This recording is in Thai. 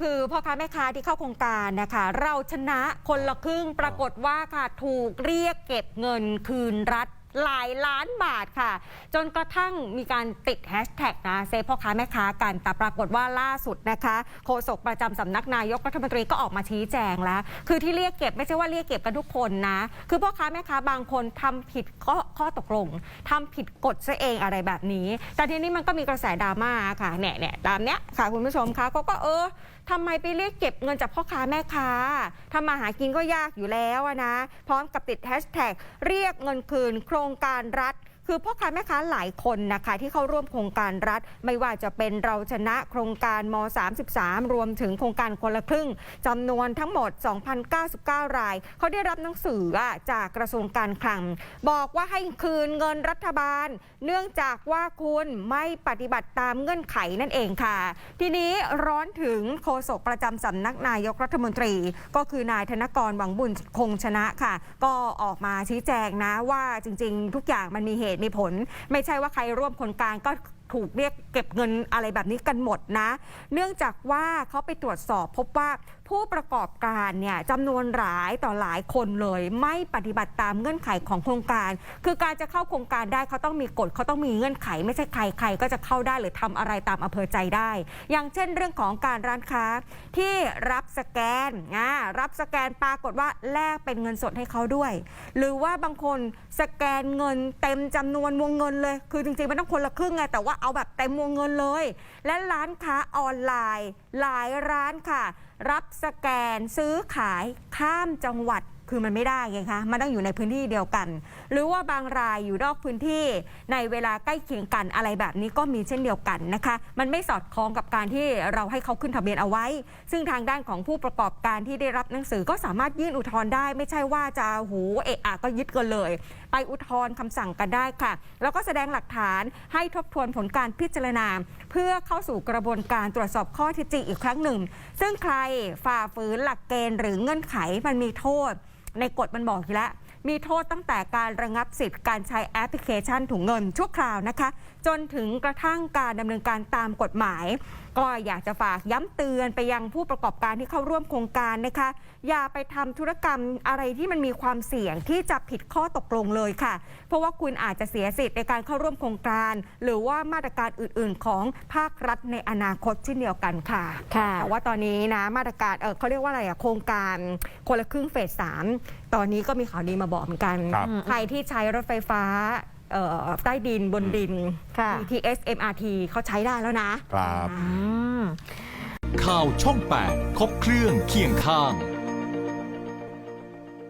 คือพ่อค้าแม่ค้าที่เข้าโครงการนะคะ เราชนะคนละครึ่งปรากฏว่าค่ะถูกเรียกเก็บเงินคืนรัฐ หลายล้านบาทค่ะ จนกระทั่งมีการติดแฮชแท็กนะเซฟพ่อค้าแม่ค้ากัน แต่ปรากฏว่าล่าสุดนะคะโฆษกประจำสำนักนายกรัฐมนตรีก็ออกมาชี้แจงแล้ว คือที่เรียกเก็บไม่ใช่ว่าเรียกเก็บกันทุกคนนะ คือพ่อค้าแม่ค้าบางคนทำผิดข้อข้อตกลงทำผิดกฎซะเองอะไรแบบนี้ แต่ทีนี้มันก็มีกระแสดราม่าค่ะเนี่ยเนี่ยตามเนี้ยค่ะคุณผู้ชมคะเขาก็เออทำไมไปเรียกเก็บเงินจากพ่อค้าแม่ค้าทำมาหากินก็ยากอยู่แล้วนะ พร้อมกับติดแฮชแท็กเรียกเงินคืนโครงการรัฐ คือพ่อค้าแม่ค้าหลายคนนะคะที่เข้าร่วมโครงการรัฐ ไม่ว่าจะเป็นเราชนะโครงการม 33 รวมถึงโครงการคนละครึ่งจำนวนทั้งหมด 2,099 ราย เขาได้รับหนังสือจากกระทรวงการคลัง บอกว่าให้คืนเงินรัฐบาล เนื่องจากว่าคุณไม่ปฏิบัติตามเงื่อนไขนั่นเองค่ะ ทีนี้ร้อนถึงโฆษกประจำสำนักนายกรัฐมนตรี ก็คือนายธนกรหวังบุญคงชนะค่ะ ก็ออกมาชี้แจงนะว่าจริง ๆ ทุกอย่างมันมีเหตุมีผล ไม่ใช่ว่าใครร่วมโครงการก็ถูกเรียกเก็บเงินอะไรแบบนี้กันหมดนะ เนื่องจากว่าเขาไปตรวจสอบพบว่าผู้ประกอบการเนี่ยจำนวนหลายต่อหลายคนเลย ไม่ปฏิบัติตามเงื่อนไขของโครงการ คือการจะเข้าโครงการได้เขาต้องมีกฎเขาต้องมีเงื่อนไข ไม่ใช่ใครใครก็จะเข้าได้หรือทำอะไรตามอำเภอใจได้ อย่างเช่นเรื่องของการร้านค้าที่รับสแกนอ่า รับสแกนปรากฏว่าแลกเป็นเงินสดให้เขาด้วย หรือว่าบางคนสแกนเงินเต็มจำนวนวงเงินเลย คือจริงๆมันต้องคนละครึ่งไงแต่ว่าเอาแบบเต็มวงเงินเลย และร้านค้าออนไลน์ หลายร้านค่ะ รับสแกนซื้อขายข้ามจังหวัด คือมันไม่ได้ไงคะมันต้องอยู่ในพื้นที่เดียวกัน หรือว่าบางรายอยู่นอกพื้นที่ในเวลาใกล้เคียงกันอะไรแบบนี้ก็มีเช่นเดียวกันนะคะ มันไม่สอดคล้องกับการที่เราให้เขาขึ้นทะเบียนเอาไว้ ซึ่งทางด้านของผู้ประกอบการที่ได้รับหนังสือก็สามารถยื่นอุทธรณ์ได้ ไม่ใช่ว่าจะหูเอะอะก็ยึดกันเลย ไปอุทธรณ์คำสั่งกันได้ค่ะ แล้วก็แสดงหลักฐานให้ทบทวนผลการพิจารณา เพื่อเข้าสู่กระบวนการตรวจสอบข้อเท็จจริงอีกครั้งหนึ่ง ซึ่งใครฝ่าฝืนหลักเกณฑ์หรือเงื่อนไขมันมีโทษ ในกฎมันบอกอยู่แล้ว มีโทษตั้งแต่การระงับสิทธิ์การใช้แอปพลิเคชันถุงเงินชั่วคราวนะคะ จนถึงกระทั่งการดำเนินการตามกฎหมาย ก็อยากจะฝากย้ำเตือนไปยังผู้ประกอบการที่เข้าร่วมโครงการนะคะ อย่าไปทำธุรกรรมอะไรที่มันมีความเสี่ยงที่จะผิดข้อตกลงเลยค่ะ เพราะว่าคุณอาจจะเสียสิทธิ์ในการเข้าร่วมโครงการ หรือว่ามาตรการอื่น ๆ ของภาครัฐในอนาคตเช่นเดียวกันค่ะค่ะแต่ว่าตอนนี้นะมาตรการเออเขาเรียกว่าอะไรอะโครงการคนละครึ่งเฟสสาม ตอนนี้ก็มีข่าวดีมาบอกเหมือนกัน ครับ ใครที่ใช้รถไฟฟ้าเอ่อใต้ดินบนดิน ค่ะ BTS MRT เขาใช้ได้แล้วนะ ครับ อืม ข่าวช่อง 8 ครบเครื่องเคียงข้าง